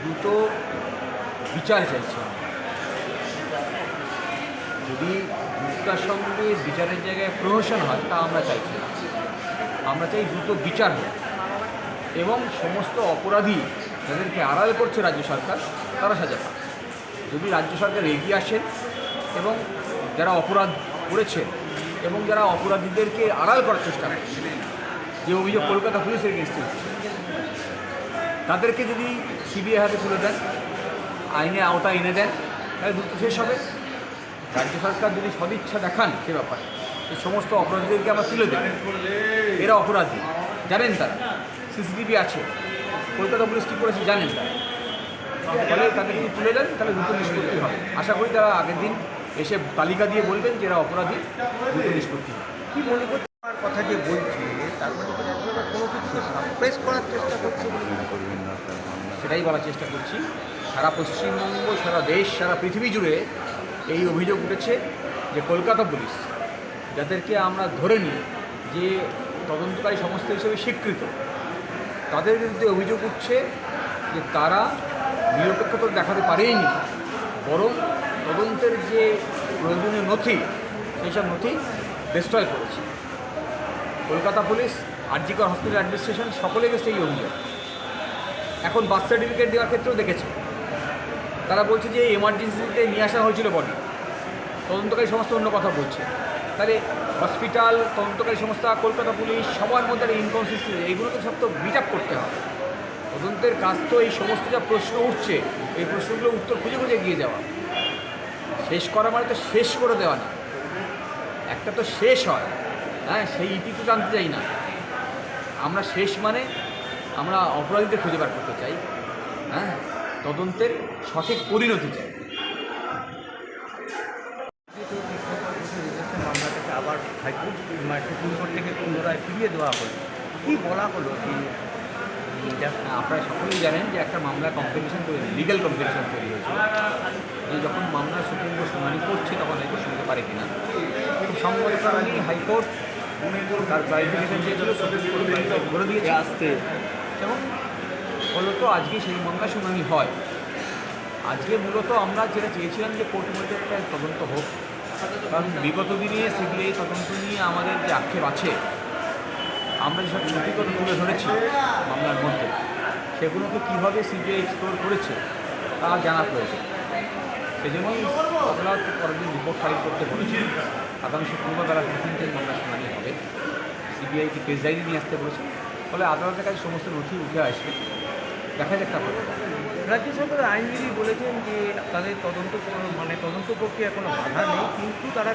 দ্রুত বিচার চাইছে। যদি দ্রুততার সঙ্গে বিচারের জায়গায় প্রহসন হয়, তা আমরা চাইছি না। আমরা চাই দ্রুত বিচার হোক। এবং সমস্ত অপরাধী যাদেরকে আড়াল করছে রাজ্য সরকার, তারা সাজা পাক। যদি রাজ্য সরকার এগিয়ে আসেন এবং যারা অপরাধ করেছে এবং যারা অপরাধীদেরকে আড়াল করার চেষ্টা করছে, যে অভিযোগ কলকাতা পুলিশের এগেনস্টে তাদেরকে যদি সিবিআই হাতে তুলে দেন, আইনে আওতা এনে দেন, তাহলে দ্রুত শেষ হবে। রাজ্য সরকার যদি সদিচ্ছা দেখান সে ব্যাপারে, এই সমস্ত অপরাধীদেরকে আমরা তুলে দেব। এরা অপরাধী, জানেন তারা। সিসিটিভি আছে। কলকাতা পুলিশ কী করেছে জানেন তারা। ফলে তাদের যদি তুলে দেন, তাহলে দ্রুত নিষ্পত্তি হবে। আশা করি তারা আগের দিন এসে তালিকা দিয়ে বলবেন যে এরা অপরাধী দ্রুত নিষ্পত্তি হবে। কি মনে করছে কথা যে রাজ্য কোনো করার চেষ্টা করছে। সেটাই বলার চেষ্টা করছি। সারা পশ্চিমবঙ্গ, সারা দেশ, সারা পৃথিবী জুড়ে এই অভিযোগ উঠেছে যে কলকাতা পুলিশ, যাদেরকে আমরা ধরে নিই যে তদন্তকারী সংস্থা হিসেবে স্বীকৃত, তাদের বিরুদ্ধে অভিযোগ উঠছে যে তারা নিরপেক্ষতা দেখাতে পারেনি, বরং তদন্তের যে প্রয়োজনীয় নথি, সেই সব নথি ডিস্ট্রয় করেছে। Kolkata police RG Kar hospital administration সকলে গেছে এই অভিযোগ। এখন বার্থ সার্টিফিকেট দেওয়ার ক্ষেত্রেও দেখেছে। তারা বলছে যে এমার্জেন্সিতে নিয়ে আসা হয়েছিল বডি তদন্তকারী সংস্থা অন্য কথা বলছে। তাহলে হসপিটাল তদন্তকারী সংস্থা, কলকাতা পুলিশ সবার মধ্যে একটা ইনকনসিস্টেন্সি এইগুলোকে সব তো আপ করতে হবে। তদন্তের কাজ তো এই সমস্ত যা প্রশ্ন উঠছে, এই প্রশ্নগুলো উত্তর খুঁজে খুঁজে এগিয়ে যাওয়া। শেষ করা মানে তো শেষ করে দেওয়া না। একটা তো শেষ হয়। হ্যাঁ সেই ইতি তো জানতে চাই না। আমরা শেষ মানে আমরা অপরাধীদের খুঁজে বার করতে চাই হ্যাঁ? তদন্তের সঠিক পরিণতি চাই। মামলাটাকে আবার হাইকোর্ট মানে সুপ্রিম কোর্ট থেকে পুনরায় ফিরিয়ে দেওয়া হলো কি বলা হলো কি আপনারা সকলেই জানেন যে একটা মামলা কম্পিটিশন তৈরি লিগ্যাল কম্পিটিশন তৈরি হয়েছে। যে যখন মামলা সুপ্রিম কোর্ট শুনানি করছে, তখন হাইকোর্ট শুনতে পারে কিনা। খুব সংবাদ হাইকোর্ট তার ক্লারিফিকেশন চেয়েছিল সুপ্রিম কোর্ট করে দিয়েছে আসতে। এবং ফলত আজকে সেই মামলা শুনানি হয়। আজকে মূলত আমরা যেটা চেয়েছিলাম যে কোর্টের মধ্যে একটা তদন্ত হোক। কারণ বিগত দিনে সিবিআই তদন্ত নিয়ে আমাদের যে আক্ষেপ আছে, আমরা যেসব নথিগত তুলে ধরেছি মামলার মধ্যে, সেগুলোকে কীভাবে সিবিআই এক্সপ্লোর করেছে, তা জানা প্রয়োজন। সেই জন্যই আদালত পরের দিন রিপোর্ট ফাইল করতে বলেছে। আগামী শুক্রবার বেলা তিন থেকে মামলা শুনানি হবে। সিবিআইকে কেস ডায়েরি নিয়ে আসতে বলেছে। ফলে আদালতের কাছে সমস্ত নথি উঠে আসবে। দেখা যাক তারপরে। রাজ্য সরকারের আইনজীবী বলেছেন যে তাদের তদন্ত মানে তদন্ত প্রক্রিয়া কোনো বাধা নেই, কিন্তু তারা